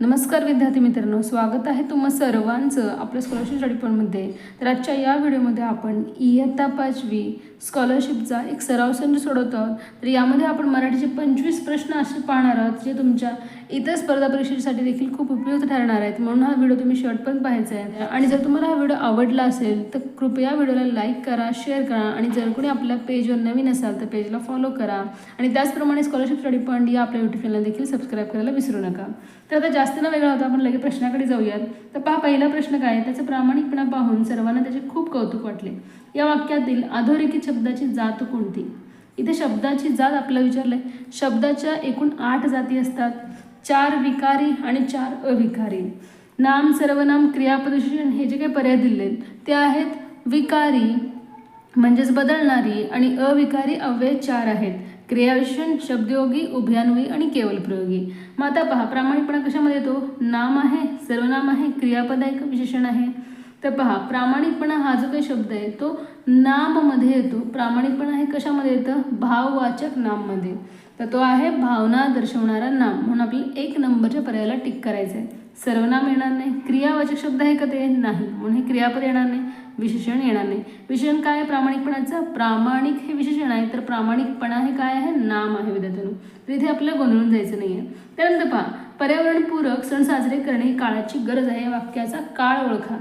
नमस्कार विद्यार्थी मित्रांनो स्वागत आहे तुम्हा सर्वांचं आपल्या स्कॉलरशिप स्टडी पॉईंटमध्ये तर आजच्या या व्हिडिओमध्ये आपण इयत्ता पाचवी स्कॉलरशिपचा एक सराव संच सोडवतो. आहोत तर यामध्ये आपण मराठीचे पंचवीस प्रश्न असे पाहणार आहोत जे तुमच्या इतर स्पर्धा परीक्षेसाठी देखील खूप उपयुक्त ठरणार आहेत. म्हणून हा व्हिडिओ तुम्ही शेवटपर्यंत पाहायचा आहे. आणि जर तुम्हाला हा व्हिडिओ आवडला असेल तर कृपया व्हिडिओला लाईक करा शेअर करा आणि जर कोणी आपल्या पेजवर नवीन असाल तर पेजला फॉलो करा. आणि त्याचप्रमाणे स्कॉलरशिप स्टडी पॉईंट या आपल्या यूट्यूब चॅनल देखील सबस्क्राईब करायला विसरू नका. तर आता जास्त न वेगळा होता आपण लगेच प्रश्नाकडे जाऊयात. तर पहा पहिला प्रश्न काय आहे? त्याचा प्रामाणिकपणा पाहून सर्वांना त्याचे खूप कौतुक वाटले. या वाक्यातील अधोरेखित शब्दाची जात कोणती? इथे शब्दाची जात आपल्याला विचारलंय. शब्दाच्या एकूण आठ जाती असतात. चार विकारी आणि चार अविकारी. नाम सर्वनाम क्रियापदूषण हे जे काही पर्याय दिले ते आहेत विकारी म्हणजेच बदलणारी आणि अविकारी अव्यय चार आहेत. क्रियाविशेषण शब्दयोगी उभयान्वयी आणि केवल प्रयोगी मग आता पहा प्रामाणिकपणा कशामध्ये येतो? नाम आहे सर्वनाम आहे क्रियापद आहे का विशेषण आहे. तर पहा प्रामाणिकपणा हा जो काही शब्द आहे तो नाममध्ये येतो. प्रामाणिकपणा हे कशामध्ये येतं? भाववाचक नाममध्ये. तर तो आहे भावना दर्शवणारा नाम. म्हणून आपल्याला एक नंबरच्या पर्यायाला टिक करायचं आहे सर्वनाम येणार नाही. क्रियावाचक शब्द आहे का ते? नाही. म्हणून हे क्रियापद येणार नाही. विशेषण येणार नाही. विशेषण काय आहे? प्रामाणिकपणाचं? प्रामाणिक हे विशेषण आहे. तर प्रामाणिकपणा हे काय आहे? नाम आहे विद्यार्थ्यांनो. तर इथे आपल्याला गोंधळून जायचं नाही आहे त्यानंतर पहा पर्यावरणपूरक सण साजरे करणे ही काळाची गरज आहे. वाक्याचा काळ ओळखा.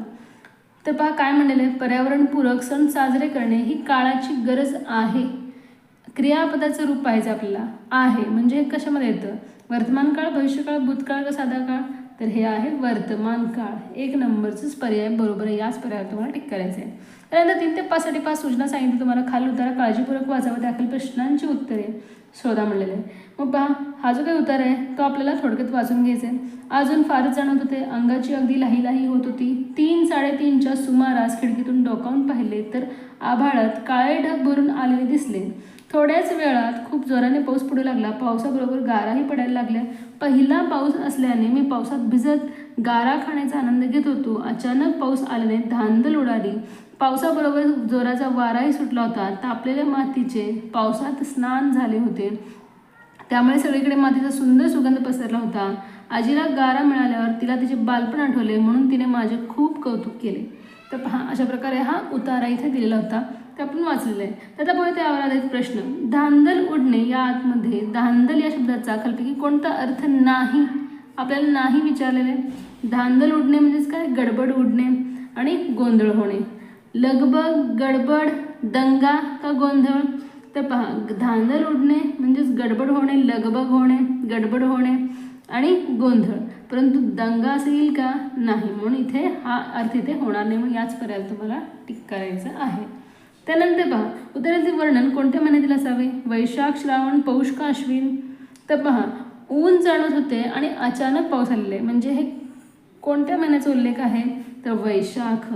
तर पहा काय म्हणलेलं आहे पर्यावरणपूरक सण साजरे करणे ही काळाची गरज आहे. क्रियापदाचं रूप पाहिजे आपल्याला. आहे. म्हणजे हे कशामध्ये येतं? वर्तमान काळ भविष्यकाळ भूतकाळ का साधा काळ तर हे आहे वर्तमान काळ. एक नंबरचंच पर्याय बरोबर आहे. याच पर्यायावर तुम्हाला टिक करायचं आहे त्यानंतर तीन ते पाचसाठी पाच सूचना सांगितली. तुम्हाला खाली उतारा काळजीपूर्वक वाचावं त्याखाली प्रश्नांची उत्तरे शोधा म्हणलेले आहे मग पहा हा जो काही उतार आहे तो आपल्याला थोडक्यात वाचून घ्यायचा आहे अजून फारच जाणवत होते. अंगाची अगदी लाही लाही होत होती. तीन साडेतीनच्या सुमारास खिडकीतून डोकावून पाहिले तर आभाळात काळे ढग भरून आलेले दिसले. थोड्याच वेळात खूप जोराने पाऊस पडू लागला. पावसाबरोबर गाराही पडायला लागल्या. पहिला पाऊस असल्याने मी पावसात भिजत गारा खाण्याचा आनंद घेत होतो. अचानक पाऊस आल्याने धांदल उडाली. पावसाबरोबर जोराचा वाराही सुटला होता. तापलेल्या मातीचे पावसात स्नान झाले होते. त्यामुळे सगळीकडे मातीचा सुंदर सुगंध पसरला होता. आजीला गारा मिळाल्यावर तिला तिचे बालपण आठवले म्हणून तिने माझे खूप कौतुक केले. तर पहा अशा प्रकारे हा उतारा इथे दिलेला होता. ते आपण वाचलेलं आहे तर आता त्यावर आधारित प्रश्न. धांदल उडणे या आतमध्ये धांदल या शब्दाचा खालपैकी कोणता अर्थ नाही? आपल्याला नाही विचारलेले. धांदल उडणे म्हणजेच काय? गडबड उडणे आणि गोंधळ होणे. लगबग गडबड दंगा का गोंधळ? तर पहा धांदल उडणे म्हणजेच गडबड होणे लगबग होणे गडबड होणे आणि गोंधळ. परंतु दंगा असं येईल का? नाही. म्हणून इथे हा अर्थ इथे होणार नाही. म्हणून याच पर्याय तुम्हाला टिक करायचं आहे. त्यानंतर पहा उत्तराचे वर्णन कोणत्या महिन्यातील असावे? वैशाख श्रावण पौष का अश्विन? तर पहा ऊन जाणवत होते आणि अचानक पाऊस आलेले. म्हणजे हे कोणत्या महिन्याचा उल्लेख आहे? तर वैशाख.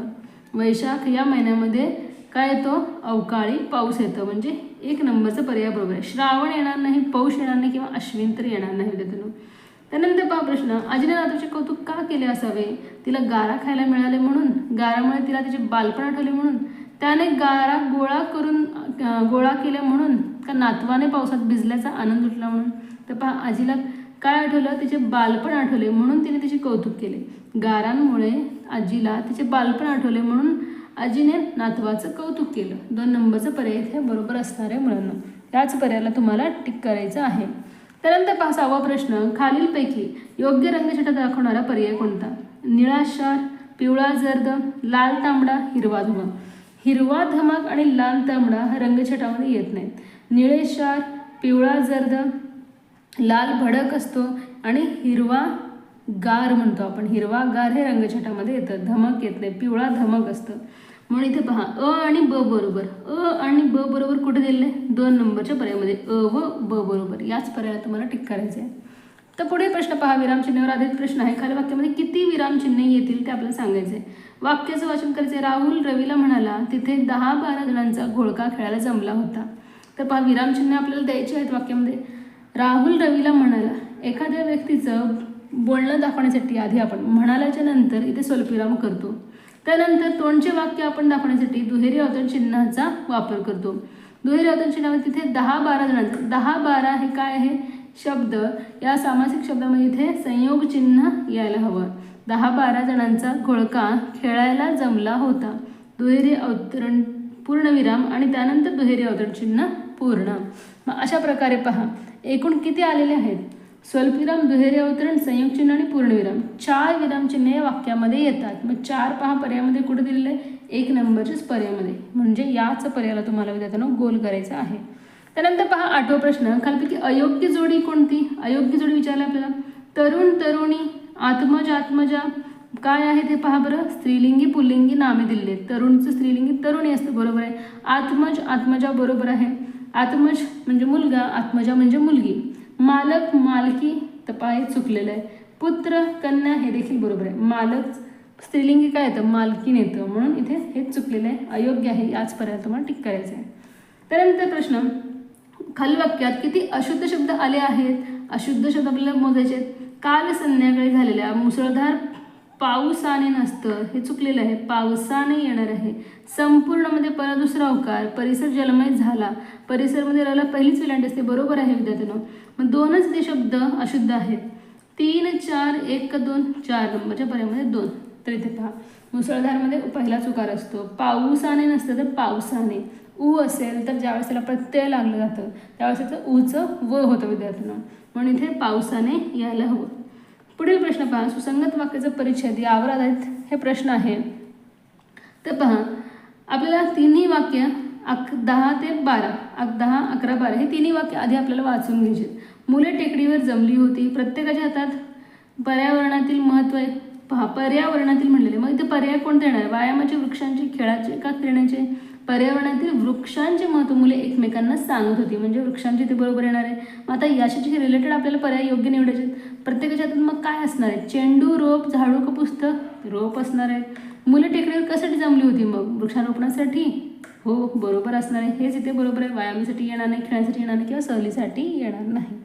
वैशाख या महिन्यामध्ये काय येतो? अवकाळी पाऊस येतो. म्हणजे एक नंबरचा पर्याय बरोबर आहे. श्रावण येणार नाही पौष येणार नाही किंवा अश्विन तर येणार नाही विद्यार्थ्यांनो त्यानंतर पहा प्रश्न. अजिने नातूचे कौतुक का केले असावे? तिला गारा खायला मिळाले म्हणून? गारामुळे तिला तिचे बालपण आठवले म्हणून? त्याने गारा गोळा करून गोळा केल्या म्हणून का नातवाने पावसात भिजल्याचा आनंद उठला म्हणून. तर पहा आजीला काय आठवलं? तिचे बालपण आठवले म्हणून तिने तिचे कौतुक केले. गारांमुळे आजीला तिचे बालपण आठवले म्हणून आजीने नातवाचं कौतुक केलं. दोन नंबरचं पर्याय इथे बरोबर असणारे मुलांना. त्याच पर्यायाला तुम्हाला टिक करायचं आहे. त्यानंतर पहा सहावा प्रश्न. खालीलपैकी योग्य रंगछटा दाखवणारा पर्याय कोणता? निळा क्षार पिवळा जर्द लाल तांबडा हिरवा धुवा. हिरवा धमक आणि लाल तांबडा हा रंगछटामध्ये येत नाहीत. निळे शार पिवळा जर्द लाल भडक असतो आणि हिरवा गार म्हणतो आपण. हिरवा गार हे रंगछटामध्ये येतं. धमक येत नाही. पिवळा धमक असतं. म्हणून इथे पहा अ आणि ब बरोबर. अ आणि ब बरोबर कुठे दिलेलं आहे दोन नंबरच्या पर्यायामध्ये. अ व ब बरोबर. याच पर्यायाला तुम्हाला टिक करायचं आहे. तर पुढे प्रश्न पहा विरामचिन्हावर आधारित प्रश्न आहे. खाली वाक्यामध्ये किती विरामचिन्हे येतील ते आपल्याला सांगायचे वाक्याचं वाचन करायचं आहे राहुल रवीला म्हणाला तिथे दहा बारा जणांचा घोळका खेळायला जमला होता. तर पहा विरामचिन्ह आपल्याला द्यायची आहेत वाक्यामध्ये. राहुल रवीला म्हणाला एखाद्या व्यक्तीचं बोलणं दाखवण्यासाठी आधी आपण म्हणाल्याच्या नंतर इथे स्वल्पविराम करतो. त्यानंतर तोंडचे वाक्य आपण दाखवण्यासाठी दुहेरी अवतरण चिन्हाचा वापर करतो. दुहेरी अवतरण चिन्हामध्ये तिथे दहा बारा जणांचा दहा बारा हे काय आहे? शब्द या सामासिक शब्दामध्ये इथे संयोग चिन्ह यायला हवं. दहा बारा जणांचा घोळका खेळायला जमला होता. दुहेरी अवतरण पूर्णविराम आणि त्यानंतर दुहेरी अवतरण चिन्ह पूर्ण. मग अशा प्रकारे पहा. एकूण किती आलेले आहेत? स्वल्पविराम दुहेरी अवतरण संयोग चिन्ह आणि पूर्णविराम. चार विरामचिन्ह या वाक्यामध्ये येतात. मग चार पहा पर्यायामध्ये कुठे दिलेले? आहे? एक नंबरच्याच पर्यायामध्ये. म्हणजे याच पर्यायाला तुम्हाला विद्यार्थ्यांना गोल करायचा आहे. त्यानंतर पहा आठवा प्रश्न. खालपैकी अयोग्य जोडी कोणती? अयोग्य जोडी विचारलं आपल्याला. तरुण तरुणी आत्मज आत्मजा. काय आहे ते पहा बरं. स्त्रीलिंगी पुल्लिंगी नामे दिलेली आहेत. तरुणचं स्त्रीलिंगी तरुणी असतं. बरोबर आहे. आत्मज आत्मजा बरोबर आहे. आत्मज म्हणजे मुलगा आत्मजा म्हणजे मुलगी. मालक मालकी तर पहा हे चुकलेलं आहे. पुत्र कन्या हे देखील बरोबर आहे. मालक स्त्रीलिंगी काय येतं? मालकीन येतं. म्हणून इथे हे चुकलेलं आहे. अयोग्य आहे. याचपर्यंत तुम्हाला टिक करायचं आहे. त्यानंतर प्रश्न. खालवाक्यात किती अशुद्ध शब्द आले आहेत? अशुद्ध शब्द आपल्याला मोजायचे आहेत. काल संध्याकाळी झालेल्या मुसळधार पावसाने नसतं. हे चुकलेलं आहे. पावसाने येणार आहे. संपूर्णमध्ये परत दुसरा अवकार परिसर जलमय झाला. परिसरमध्ये राहिला पहिलीच विलांटी असते. बरोबर आहे विद्यार्थ्यांनो. मग दोनच ते शब्द अशुद्ध आहेत. तीन चार एक दोन चार नंबरच्या पर्यामध्ये दोन. तर इथे पहा. मुसळधारमध्ये पहिला चुकार असतो. पाऊसाने नसतं तर पावसाने. ऊ असेल तर ज्यावेळेस त्याला प्रत्यय लागलं जातं त्यावेळेस त्याचं ऊचं व होतं विद्यार्थ्यांना. म्हणून इथे पावसाने यायला हवं. पुढील प्रश्न पहा. सुसंगत वाक्याचा परिच्छेद यावर आधारित हे प्रश्न आहे. तर पहा. आपल्याला तिन्ही वाक्य अक दहा ते बारा अक दहा अकरा बारा हे तिन्ही वाक्य आधी आपल्याला वाचून घ्यायचे मुले टेकडीवर जमली होती. प्रत्येकाच्या हातात पर्यावरणातील महत्त्व आहे. पहा पर्यावरणातील म्हणलेले. मग इथे पर्याय कोणते येणार? आहे? व्यायामाचे वृक्षांचे खेळाचे का खेळण्याचे? पर्यावरणातील वृक्षांचे महत्त्व मुले एकमेकांना सांगत होती. म्हणजे वृक्षांचे ते बरोबर येणार आहे. मग आता याच्याशी रिलेटेड आपल्याला पर्याय योग्य निवडायचे आहेत. प्रत्येकाच्या हातात मग काय असणार आहे? चेंडू रोप झाडू का पुस्तक? रोप असणार आहे. मुले टेकडीवर कशासाठी जमली होती मग? वृक्षारोपणासाठी? हो बरोबर असणार आहे. हेच इथे बरोबर आहे. व्यायामासाठी येणार नाही खेळण्यासाठी येणार नाही किंवा सहलीसाठी येणार नाही.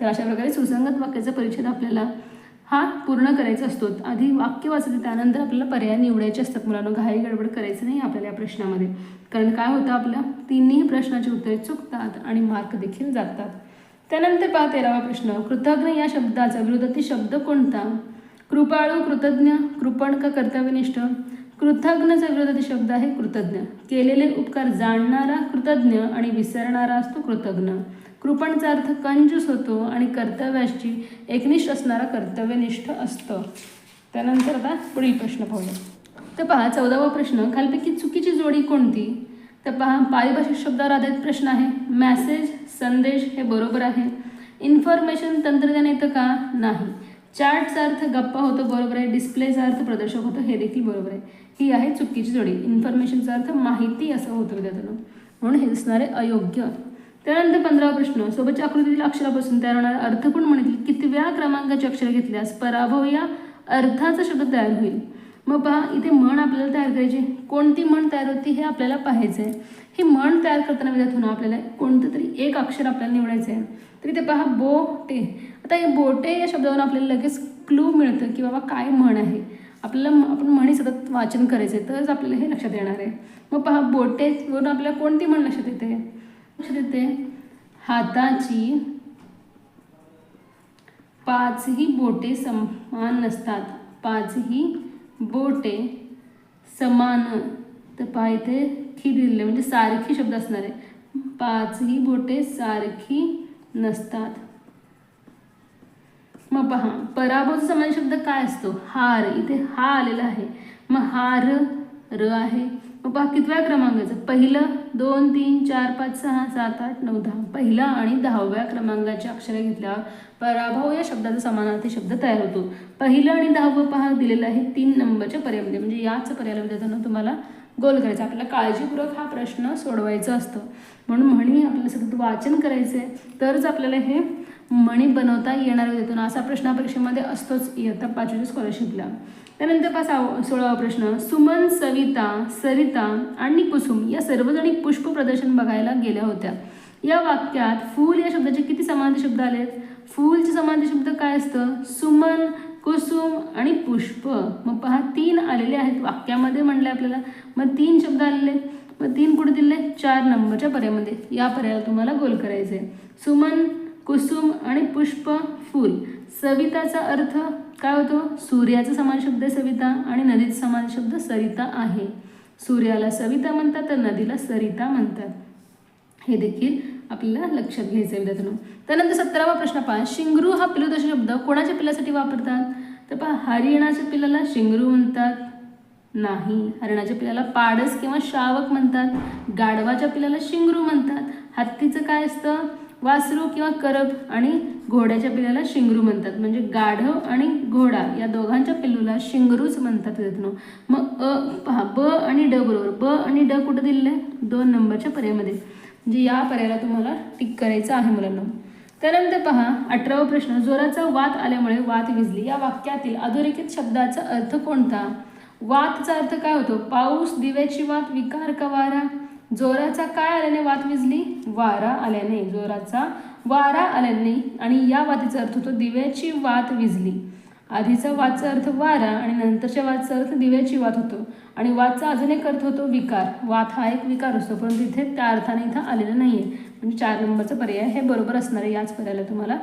तर अशा प्रकारे सुसंगत वाक्याचं परिच्छेद आपल्याला हा पूर्ण करायचा असतो. आधी वाक्य वाचते त्यानंतर आपल्याला पर्याय निवडायचे असतात. मुलांना घाई गडबड करायचं नाही आपल्याला या प्रश्नामध्ये. कारण काय होतं आपल्या तिन्ही प्रश्नाची उत्तरे चुकतात आणि मार्क देखील जातात. त्यानंतर पहा तेरावा प्रश्न. कृतज्ञ या शब्दाचा विरोधातील शब्द कोणता? कृपाळू कृतज्ञ कृपण का कर्तव्यनिष्ठ. कृतज्ञचा विरोधातील शब्द आहे कृतज्ञ. केलेले उपकार जाणणारा कृतज्ञ आणि विसरणारा असतो कृतज्ञ. कृपणचा अर्थ कंजूस होतो आणि कर्तव्याची एकनिष्ठ असणारा कर्तव्यनिष्ठ असतं. त्यानंतर आता पुढील प्रश्न पाहूया. तर पहा चौदावा प्रश्न खालपैकी चुकीची जोडी कोणती? तर पहा पारिभाषिक शब्दावर आधारित प्रश्न आहे. मॅसेज संदेश हे बरोबर आहे. इन्फॉर्मेशन तंत्रज्ञान येतं का? नाही. चार्टचा अर्थ गप्पा होतो बरोबर आहे. डिस्प्लेचा अर्थ प्रदर्शक होतो हे देखील बरोबर आहे. ही आहे चुकीची जोडी. इन्फॉर्मेशनचा अर्थ माहिती असं होतं विद्यार्थ्यांना. म्हणून हे दिसणारे अयोग्य. त्यानंतर पंधरावा प्रश्न सोबतच्या आकृतीतील अक्षरापासून तयार होणाऱ्या अर्थपूर्ण म्हणतील कितव्या क्रमांकाचे अक्षर घेतल्यास पराभव या अर्थाचा शब्द तयार होईल. मग पहा इथे म्हण आपल्याला तयार करायची. कोणती म्हण तयार होती हे आपल्याला पाहायचं आहे ही म्हण तयार करताना विद्यार्थ्यांना आपल्याला कोणतं तरी एक अक्षर आपल्याला निवडायचं आहे तर इथे पहा बोटे. आता हे बोटे या शब्दावरून आपल्याला लगेच क्लू मिळतं की बाबा काय म्हण आहे. आपल्याला म- आपण म्हणी सतत वाचन करायचं आहे तरच आपल्याला हे लक्षात येणार आहे. मग पहा बोटेवरून आपल्याला कोणती म्हण लक्षात येते? लक्षात येते हाताची पाचही बोटे समान नसतात. पाचही बोटे समान. तर पहा इथे खी दिलेले म्हणजे सारखी शब्द असणार आहे. पाचही बोटे सारखी नसतात. मग पहा पराभूत समान शब्द काय असतो? हार. इथे हा आलेला आहे. मग हार र आहे. पहा कितव्या क्रमांकाचं पहिलं दोन तीन चार पाच सहा सात आठ नऊ दहा. पहिला आणि दहाव्या क्रमांकाचे अक्षरे घेतल्यावर पराभव या शब्दाचा समानार्थी शब्द तयार होतो. पहिलं आणि दहावं पहा दिलेलं आहे तीन नंबरच्या पर्यायमध्ये म्हणजे याच पर्यायाला विद्यार्थ्यांना तुम्हाला गोल करायचा आपल्याला काळजीपूर्वक हा प्रश्न सोडवायचा असतो. म्हणून म्हणी आपल्याला सतत वाचन करायचं आहे. तरच आपल्याला हे म्हणी बनवता येणार विद्यार्थ्यांना असा प्रश्न परीक्षेमध्ये असतोच. इयत्ता पाचवीच्या स्कॉलरशिपला. त्यानंतर पहा साव सोळावा प्रश्न. सुमन सविता सरिता आणि कुसुम या सर्वजणी पुष्प प्रदर्शन बघायला गेल्या होत्या. या वाक्यात फूल या शब्दाचे किती समाधी शब्द आलेत? फूलचे समाधी शब्द काय असतं? सुमन कुसुम आणि पुष्प. मग पहा तीन आलेले आहेत वाक्यामध्ये म्हणले आपल्याला. मग तीन शब्द आलेले. मग तीन कुठे दिले चार नंबरच्या पर्यायामध्ये या पर्यायाला तुम्हाला गोल करायचे सुमन कुसुम आणि पुष्प फूल. सविताचा अर्थ काय होतो? सूर्याचा समान शब्द सविता आणि नदीचा समान शब्द सरिता आहे. सूर्याला सविता म्हणतात तर नदीला सरिता म्हणतात. हे देखील आपल्याला लक्षात घ्यायचं आहे विद्यार्थ्यांनो त्यानंतर सतरावा प्रश्न पहा. शिंगरू हा पिलुदश शब्द कोणाच्या पिल्लासाठी वापरतात? तर पहा हरिणाच्या पिल्लाला शिंगरू म्हणतात. नाही हरिणाच्या पिल्लाला पाडस किंवा शावक म्हणतात. गाढवाच्या पिल्लाला शिंगरू म्हणतात. हत्तीचं काय असतं? वासरू किंवा करब आणि घोड्याच्या पिल्लाला शिंगरू म्हणतात. म्हणजे गाढव आणि घोडा या दोघांच्या पिल्लूला शिंगरूच म्हणतात विद्यार्थ्यांनो मग अ पहा ब आणि ड बरोबर. ब आणि ड कुठं दिलेलं आहे? दोन नंबरच्या पर्यायामध्ये. म्हणजे या पर्यायाला तुम्हाला टिक करायचं आहे मुलांना. त्यानंतर पहा अठरावा प्रश्न. जोराचा वात आल्यामुळे वात विजली. या वाक्यातील अधोरेखित शब्दाचा अर्थ कोणता? वातचा अर्थ काय होतो? पाऊस दिव्याची वात विकार का वारा? जोराचा काय आल्याने वात विजली? वारा आल्याने. जोराचा वारा आल्याने आणि या वातीचा अर्थ होतो दिव्याची वात विजली. आधीचा वाचा अर्थ वारा आणि नंतरच्या वाचा अर्थ दिव्याची वात होतो. आणि वाचा अजून एक अर्थ होतो विकार. वात हा एक विकार असतो परंतु इथे त्या अर्थाने इथं आलेलं नाही आहे म्हणजे चार नंबरचा पर्याय हे बरोबर असणार आहे याच पर्यायाला तुम्हाला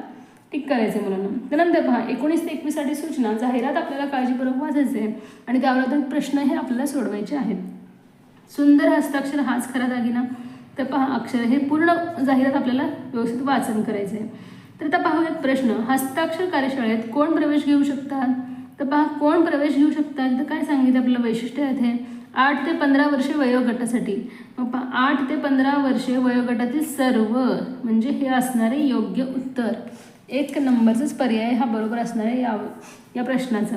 टिक करायचं आहे मुलांना त्यानंतर पहा एकोणीस ते एकवीससाठी सूचना. जाहिरात आपल्याला काळजीपूर्वक वाचायचे आहे आणि त्यावर प्रश्न हे आपल्याला सोडवायचे आहेत. सुंदर हस्ताक्षर हाच खरा दागिना. तर पहा अक्षर हे पूर्ण जाहिरात आपल्याला व्यवस्थित वाचन करायचं आहे. तर आता पाहूयात प्रश्न हस्ताक्षर कार्यशाळेत कोण प्रवेश घेऊ शकतात? तर पहा कोण प्रवेश घेऊ शकतात? तर काय सांगितलं आपलं वैशिष्ट्य आहे इथे आठ ते पंधरा वर्षे वयोगटासाठी. मग पहा आठ ते पंधरा वर्षे वयोगटातील सर्व म्हणजे हे असणारे योग्य उत्तर. एक नंबरचाच पर्याय हा बरोबर असणार आहे या या प्रश्नाचा.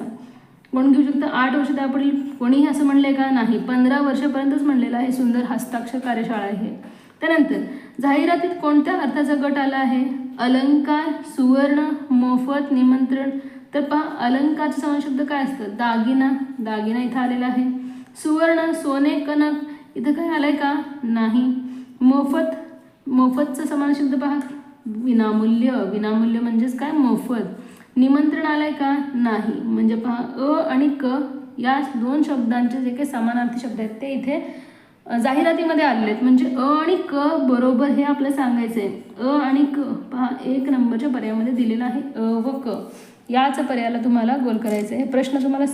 कोण घेऊ शकतं? आठ वर्ष त्यापुढील कोणीही असं म्हणलं आहे का? नाही. पंधरा वर्षापर्यंतच म्हणलेलं आहे सुंदर हस्ताक्षर कार्यशाळा आहे. त्यानंतर जाहिरातीत कोणत्या अर्थाचा गट आला आहे? अलंकार सुवर्ण मोफत निमंत्रण. तर पहा अलंकारचे समान शब्द काय असतं? दागिना. दागिना इथं आलेला आहे. सुवर्ण सोने कनक इथं काय आलंय का? नाही. मोफत. मोफतचा समान शब्द पहा. विनामूल्य. विनामूल्य म्हणजेच काय? मोफत. निमंत्रण आलंय का? नाही. म्हणजे पहा अ आणि क या दोन शब्दांचे जे काही समानार्थी शब्द आहेत ते इथे जाहिरातीमध्ये आलेले आहेत. म्हणजे अ आणि क बरोबर हे आपल्याला सांगायचं आहे अ आणि क पहा एक नंबरच्या पर्यायामध्ये दिलेलं आहे अ व क. याच पर्यायाला तुम्हाला गोल करायचं आहे हे प्रश्न तुम्हाला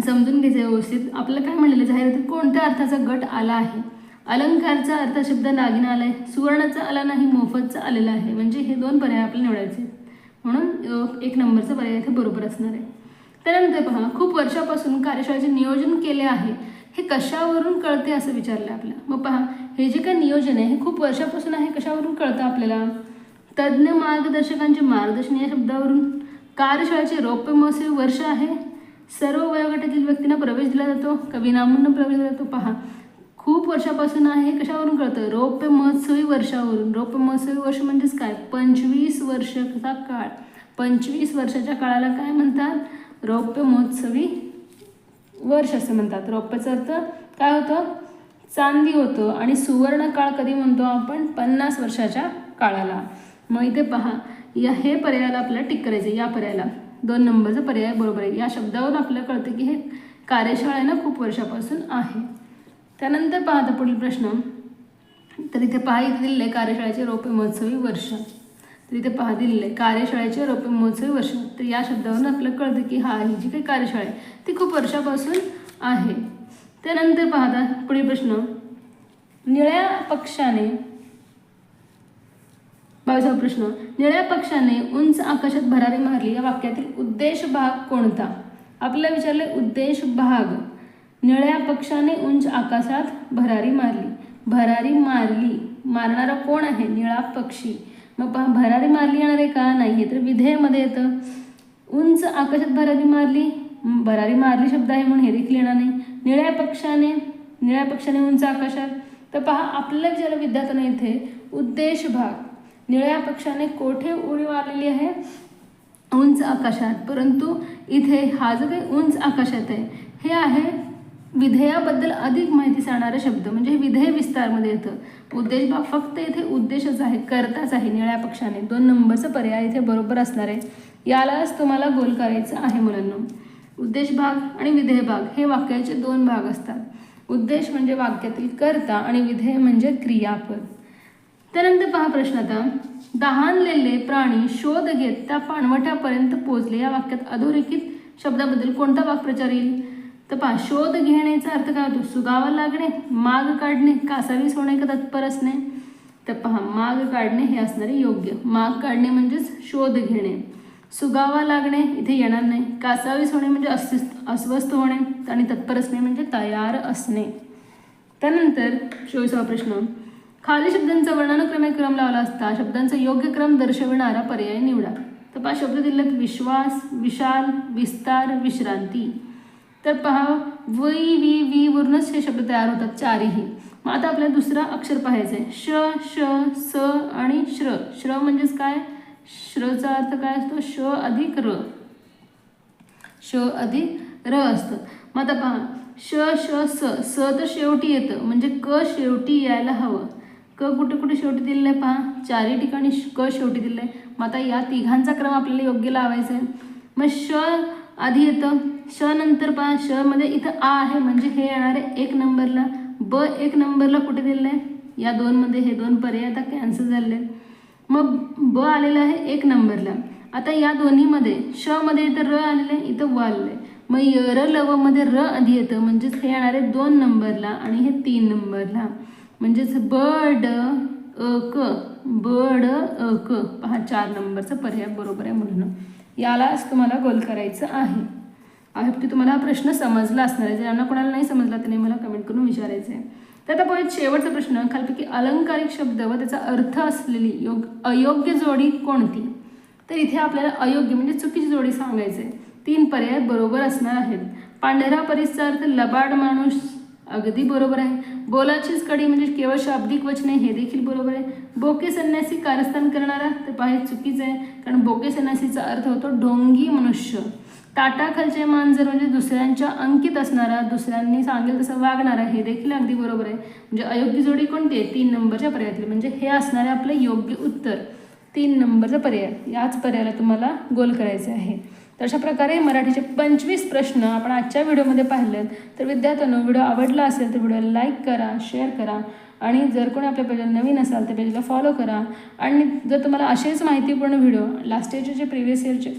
समजून घ्यायचं आहे व्यवस्थित. आपलं काय म्हणलेलं जाहिरातीत कोणत्या अर्थाचा गट आला आहे? अलंकारचा अर्थ शब्द दागिना आला आहे सुवर्णाचा आला नाही मोफतचा आलेला आहे. म्हणजे हे दोन पर्याय आपल्याला निवडायचे म्हणून एक नंबरचा पर्याय इथे बरोबर असणार आहे. त्यानंतर पहा खूप वर्षापासून कार्यशाळेचे नियोजन केले आहे. हे कशावरून कळते असं विचारलं आपल्याला मग पहा हे जे काही नियोजन आहे हे खूप वर्षापासून आहे कशावरून कळतं आपल्याला? तज्ज्ञ मार्गदर्शकांचे मार्गदर्शन या शब्दावरून कार्यशाळेचे रौप्य महोत्सवी वर्ष आहे. सर्व वयोगटातील व्यक्तींना प्रवेश दिला जातो. का विनामूल्य प्रवेश दिला जातो. पहा खूप वर्षापासून आहे हे कशावरून कळतं? रौप्य महोत्सवी वर्षावरून. रौप्य महोत्सवी वर्ष म्हणजेच काय? पंचवीस वर्षाचा काळ. पंचवीस वर्षाच्या काळाला काय म्हणतात? रौप्य महोत्सवी वर्ष असं म्हणतात. रौप्याचा अर्थ काय होतं? चांदी होतं आणि सुवर्ण काळ कधी म्हणतो आपण? पन्नास वर्षाच्या काळाला. मग इथे पहा या हे पर्यायाला आपल्याला टिक करायचं या पर्यायाला. दोन नंबरचा पर्याय बरोबर आहे. या शब्दावरून आपल्याला कळतं की हे कार्यशाळा आहे ना खूप वर्षापासून आहे. त्यानंतर पाहता पुढील प्रश्न. तर इथे पहा इथे दिलेलं आहे कार्यशाळेचे रौप्य महोत्सवी वर्ष. तर इथे पहा दिलेलं आहे कार्यशाळेचे रौप्य महोत्सवी वर्ष तर या शब्दावरून आपल्याला कळतं की हा ही जी काही कार्यशाळा आहे ती खूप वर्षापासून आहे. त्यानंतर पाहता पुढील प्रश्न. निळ्या पक्षाने बावीसावा प्रश्न. निळ्या पक्षाने उंच आकाशात भरारी मारली. या वाक्यातील उद्देश भाग कोणता? आपल्याला विचारले उद्देश भाग. निळ्या पक्षाने उंच आकाशात भरारी मारली. भरारी मारली. मारणारा कोण आहे? निळा पक्षी. मग पहा भरारी मारली येणार आहे का? नाही हे तर विधेयमध्ये येतं. उंच आकाशात भरारी मारली भरारी मारली शब्द आहे म्हणून हे देखील येणार नाही. निळ्या पक्षाने निळ्या पक्षाने उंच आकाशात. तर पहा आपल्याला ज्याला विद्यार्थ्यांना इथे उद्देश भाग. निळ्या पक्षाने कोठे उडी मारलेली आहे? उंच आकाशात. परंतु इथे हा जो काही उंच आकाशात आहे हे आहे विधेयाबद्दल अधिक माहिती सांगणारा शब्द म्हणजे हे विधेय विस्तारमध्ये येतं. उद्देश भाग फक्त इथे उद्देशच आहे करताच आहे निळ्या पक्षाने. दोन नंबरचा पर्याय इथे बरोबर असणार आहे. यालाच तुम्हाला गोल करायचं आहे मुलांना. उद्देश भाग आणि विधेय भाग हे वाक्याचे दोन भाग असतात. उद्देश म्हणजे वाक्यातील कर्ता आणि विधेय म्हणजे क्रियापद. त्यानंतर पहा प्रश्न आता. दहानलेले प्राणी शोध घेत त्या पाणवठ्यापर्यंत पोचले या वाक्यात अधोरेखित शब्दाबद्दल कोणता वाक्प्रचार येईल? तर पहा शोध घेण्याचा अर्थ काय होतो? सुगावा लागणे माग काढणे कासावीस होणे का तत्पर असणे? तर पहा माग काढणे हे असणारे योग्य. माग काढणे म्हणजेच शोध घेणे. सुगावा लागणे इथे येणार नाही. कासावीस होणे म्हणजे अस्वस्थ अस्वस्थ होणे आणि तत्पर असणे म्हणजे तयार असणे. त्यानंतर चोवीसावा प्रश्न. खाली शब्दांचा वर्णानुक्रमे क्रम लावला असता शब्दांचा योग्य क्रम दर्शविणारा पर्याय निवडा. तर पहा शब्द दिलेत विश्वास विशाल विस्तार विश्रांती. तर पहा वै वि वी वरूनच हे शब्द तयार होतात चारही. मग आता आपल्याला दुसरा अक्षर पाहायचं आहे श श स आणि श्र. श्र म्हणजेच काय? श्रचा अर्थ काय असतो? श अधिक र. श अधिक र असतं. मग आता पहा. श श स. स तर शेवटी येतं. म्हणजे क शेवटी यायला हवं. क कुठे कुठे शेवटी दिलेलं आहे पहा? चारही ठिकाणी श- क शेवटी दिलं आहे. मग आता या तिघांचा क्रम आपल्याला योग्य लावायचा आहे मग श आधी येतं श नंतर पहा श मध्ये इथं आ आहे म्हणजे हे येणार आहे एक नंबरला ब एक नंबरला कुठे दिलेलं आहे या दोनमध्ये हे दोन पर्याय आता कॅन्सल झालेले. मग ब आलेलं आहे एक नंबरला. आता या दोन्हीमध्ये श मध्ये इथं र आलेलं आहे इथं व आलेलं आहे. मग य र लवमध्ये र आधी येतं म्हणजेच हे येणार आहे दोन नंबरला आणि हे तीन नंबरला. म्हणजेच ब ड अ क ब ड अ क. पहा चार नंबरचा पर्याय बरोबर आहे म्हणून. यालाच तुम्हाला गोल करायचं आहे. आय होप की तुम्हाला हा प्रश्न समजला असणार आहे. ज्यांना कोणाला नाही समजला त्याने मला कमेंट करून विचारायचं आहे. तर आता परत शेवटचा प्रश्न खालपैकी अलंकारिक शब्द व त्याचा अर्थ असलेली योग अयोग्य जोडी कोणती? तर इथे आपल्याला अयोग्य म्हणजे चुकीची जोडी सांगायचं आहे. तीन पर्याय बरोबर असणार आहेत. पांढरा परिसचा अर्थ लबाड माणूस अगदी बरोबर आहे. बोलाचीच कडी म्हणजे केवळ शाब्दिक वचने हे देखील बरोबर आहे. बोके संन्यासी कारस्थान करणारा तर पाहे चुकीचं आहे कारण बोके संन्यासीचा अर्थ होतो डोंगी मनुष्य. ताटाखालचे मांजर म्हणजे दुसऱ्यांच्या अंकित असणारा दुसऱ्यांनी सांगेल तसं वागणारा हे देखील अगदी बरोबर आहे. म्हणजे अयोग्य जोडी कोणती आहे? तीन नंबरच्या पर्यायातली. म्हणजे हे असणारे आपलं योग्य उत्तर. तीन नंबरचा पर्याय. याच पर्यायाला तुम्हाला गोल करायचे आहे. तर अशा प्रकारे मराठीचे पंचवीस प्रश्न आपण आजच्या व्हिडिओमध्ये पाहिलेत. तर विद्यार्थ्यांनो व्हिडिओ आवडला असेल तर व्हिडिओ लाईक करा शेअर करा आणि जर कोणी आपल्या पेजला नवीन असाल तर पेजला फॉलो करा. आणि जर तुम्हाला असेच माहितीपूर्ण व्हिडिओ लास्ट इयरचे जे प्रिव्हियस इयरचे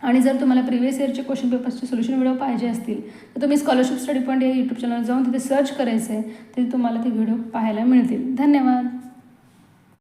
आणि जर तुम्हाला प्रिव्हियस इयरचे क्वेश्चन पेपर्सचे सोल्युशन व्हिडिओ पाहिजे असतील तर तुम्ही स्कॉलरशिप स्टडी पॉईंट या यूट्यूब चॅनल जाऊन तिथे सर्च करायचं आहे तिथे तुम्हाला ते व्हिडिओ पाहायला मिळतील. धन्यवाद.